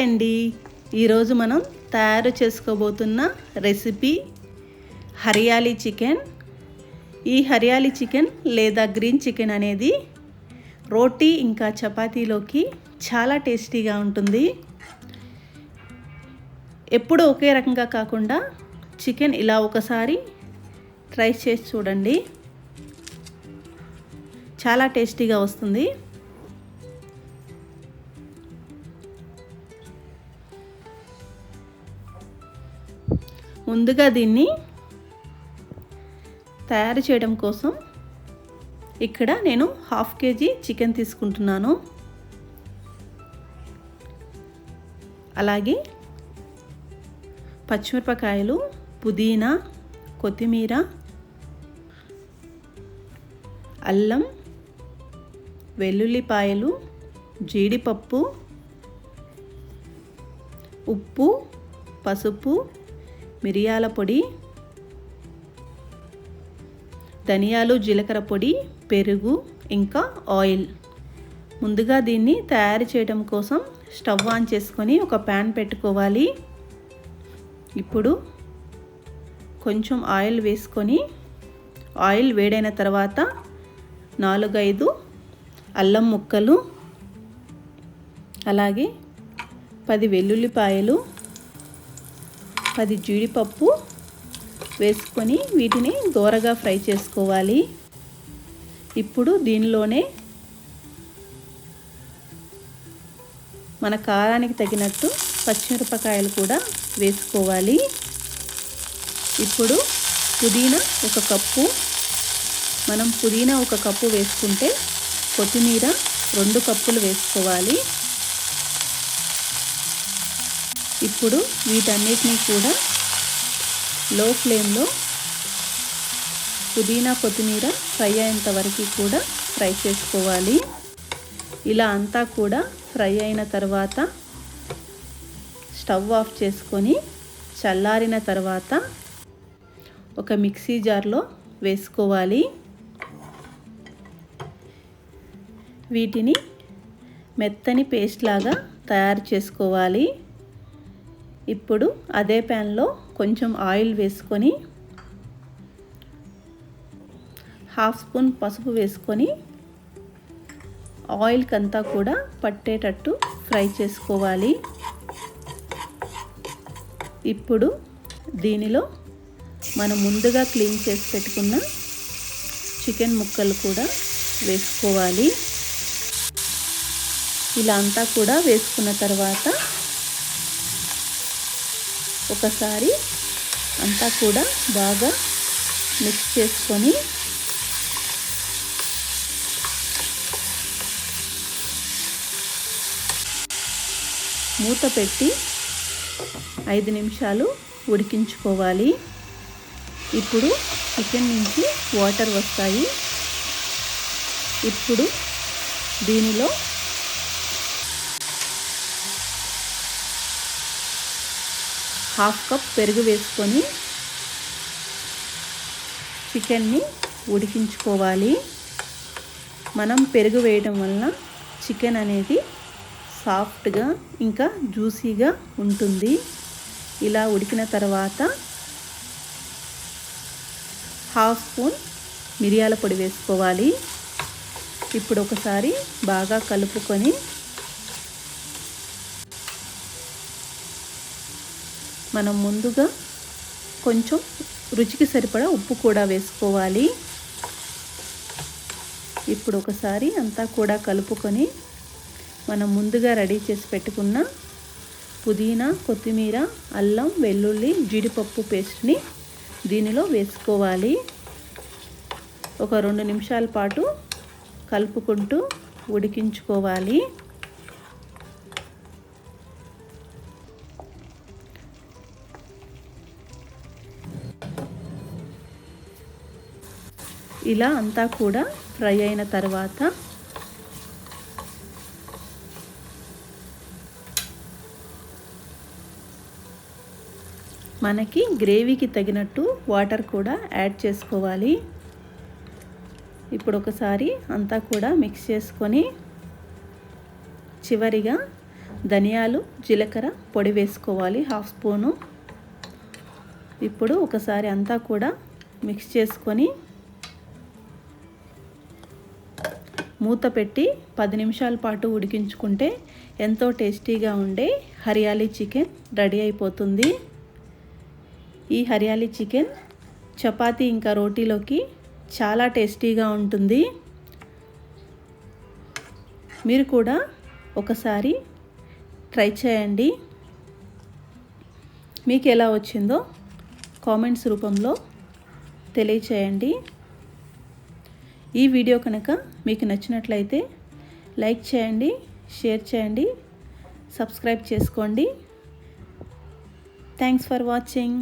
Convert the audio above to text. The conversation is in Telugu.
హాయ్ అండి. ఈరోజు మనం తయారు చేసుకోబోతున్న రెసిపీ హరియాలీ చికెన్. ఈ హరియాలీ చికెన్ లేదా గ్రీన్ చికెన్ అనేది రోటీ ఇంకా చపాతీలోకి చాలా టేస్టీగా ఉంటుంది. ఎప్పుడు ఒకే రకంగా కాకుండా చికెన్ ఇలా ఒకసారి ట్రై చేసి చూడండి. చాలా టేస్టీగా వస్తుంది. ముందుగా దీన్ని తయారు చేయడం కోసం ఇక్కడ నేను హాఫ్ కేజీ చికెన్ తీసుకుంటున్నాను. అలాగే పచ్చిమిరపకాయలు పుదీనా కొత్తిమీర అల్లం వెల్లుల్లిపాయలు జీడిపప్పు ఉప్పు పసుపు మిరియాల పొడి ధనియాలు జీలకర్ర పొడి పెరుగు ఇంకా ఆయిల్. ముందుగా దీన్ని తయారు చేయడం కోసం స్టవ్ ఆన్ చేసుకొని ఒక ప్యాన్ పెట్టుకోవాలి. ఇప్పుడు కొంచెం ఆయిల్ వేసుకొని ఆయిల్ వేడైన తర్వాత నాలుగైదు అల్లం ముక్కలు అలాగే పది వెల్లుల్లిపాయలు పది జీడిపప్పు వేసుకొని వీటిని దూరగా ఫ్రై చేసుకోవాలి. ఇప్పుడు దీనిలోనే మన కారానికి తగినట్టు పచ్చిమిరపకాయలు కూడా వేసుకోవాలి. ఇప్పుడు పుదీనా ఒక కప్పు మనం పుదీనా ఒక కప్పు వేసుకుంటే కొత్తిమీర రెండు కప్పులు వేసుకోవాలి. ఇప్పుడు వీటన్నిటినీ కూడా లో ఫ్లేమ్లో పుదీనా కొత్తిమీర ఫ్రై అయ్యేంత వరకు కూడా ఫ్రై చేసుకోవాలి. ఇలా అంతా కూడా ఫ్రై అయిన తర్వాత స్టవ్ ఆఫ్ చేసుకొని చల్లారిన తర్వాత ఒక మిక్సీ జార్లో వేసుకోవాలి. వీటిని మెత్తని పేస్ట్ లాగా తయారు చేసుకోవాలి. ఇప్పుడు అదే ప్యాన్లో కొంచెం ఆయిల్ వేసుకొని హాఫ్ స్పూన్ పసుపు వేసుకొని ఆయిల్కి అంతా కూడా పట్టేటట్టు ఫ్రై చేసుకోవాలి. ఇప్పుడు దీనిలో మనం ముందుగా క్లీన్ చేసి పెట్టుకున్న చికెన్ ముక్కలు కూడా వేసుకోవాలి. ఇలా అంతా కూడా వేసుకున్న తర్వాత ఒకసారి అంతా కూడా బాగా మిక్స్ చేసుకొని మూత పెట్టి ఐదు నిమిషాలు ఉడికించుకోవాలి. ఇప్పుడు చికెన్ నుంచి వాటర్ వస్తాయి. ఇప్పుడు దీనిలో హాఫ్ కప్ పెరుగు వేసుకొని చికెన్ని ఉడికించుకోవాలి. మనం పెరుగు వేయడం వలన చికెన్ అనేది సాఫ్ట్గా ఇంకా జ్యూసీగా ఉంటుంది. ఇలా ఉడికిన తర్వాత హాఫ్ స్పూన్ మిరియాల పొడి వేసుకోవాలి. ఇప్పుడు ఒకసారి బాగా కలుపుకొని మనం ముందుగా కొంచెం రుచికి సరిపడా ఉప్పు కూడా వేసుకోవాలి. ఇప్పుడు ఒకసారి అంతా కూడా కలుపుకొని మనం ముందుగా రెడీ చేసి పెట్టుకున్న పుదీనా కొత్తిమీర అల్లం వెల్లుల్లి జీడిపప్పు పేస్ట్ని దీనిలో వేసుకోవాలి. ఒక రెండు నిమిషాల పాటు కలుపుకుంటూ ఉడికించుకోవాలి. ఇలా అంతా కూడా ఫ్రై అయిన తర్వాత మనకి గ్రేవీకి తగినట్టు వాటర్ కూడా యాడ్ చేసుకోవాలి. ఇప్పుడు ఒకసారి అంతా కూడా మిక్స్ చేసుకొని చివరిగా ధనియాలు జీలకర్ర పొడి వేసుకోవాలి హాఫ్ స్పూను. ఇప్పుడు ఒకసారి అంతా కూడా మిక్స్ చేసుకొని మూత పెట్టి పది నిమిషాల పాటు ఉడికించుకుంటే ఎంతో టేస్టీగా ఉండే హరియాలీ చికెన్ రెడీ అయిపోతుంది. ఈ హరియాలీ చికెన్ చపాతీ ఇంకా రోటీలోకి చాలా టేస్టీగా ఉంటుంది. మీరు కూడా ఒకసారి ట్రై చేయండి. మీకు ఎలా వచ్చిందో కామెంట్స్ రూపంలో తెలియచేయండి. ఈ వీడియో కనుక మీకు నచ్చినట్లయితే లైక్ చేయండి షేర్ చేయండి సబ్స్క్రైబ్ చేసుకోండి. Thanks for watching